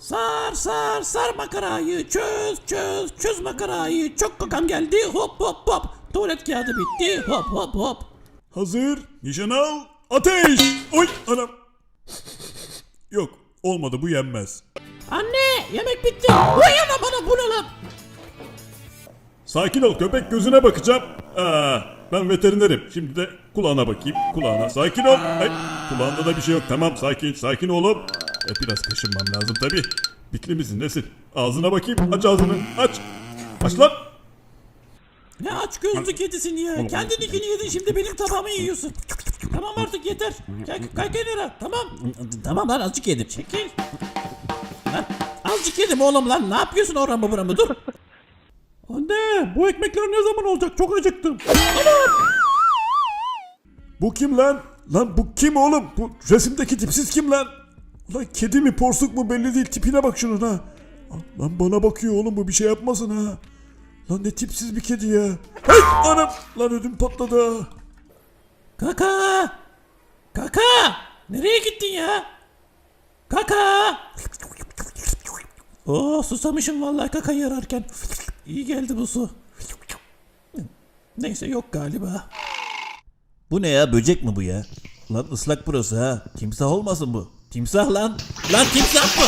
Sar sar sar makarayı çöz çöz çöz makarayı çok kakam geldi hop hop hop tuvalet kağıdı bitti hop hop hop Hazır. Nişan al. Ateş. Oy anam. Yok olmadı bu yenmez. Anne yemek bitti Vay ana bana bu ne lan Sakin ol köpek gözüne bakacağım. Aa, ben veterinerim. Şimdi de kulağına bakayım. Kulağına. Sakin ol. Ay, kulağında da bir şey yok. Tamam sakin. Sakin oğlum. E, biraz kaşınmam lazım tabi. Bikli misin nesin? Ağzına bakayım. Aç ağzını. Aç. Aç lan. Ne aç gözlü kedisin ya kendininkini yedin şimdi benim tabağımı yiyorsun Tamam artık yeter Kay, kay kenara tamam Tamam lan azıcık yedim çekil Lan azıcık yedim oğlum lan ne yapıyorsun oramı buramı dur Anne bu ekmekler ne zaman olacak çok acıktım Bu kim lan? Lan bu kim oğlum? Bu resimdeki tipsiz kim lan? Ulan kedi mi porsuk mu belli değil tipine bak şunun ha. Lan bana bakıyor oğlum bu bir şey yapmasın ha. Lan ne tipsiz bir kedi ya. Hey anam lan ödüm patladı ha. Kaka Kaka nereye gittin ya Kaka Oo susamışım vallahi kaka yararken İyi geldi bu su Neyse yok galiba Bu ne ya böcek mi bu ya? Lan ıslak burası ha. Timsah olmasın bu. Timsah lan. Lan timsah bu.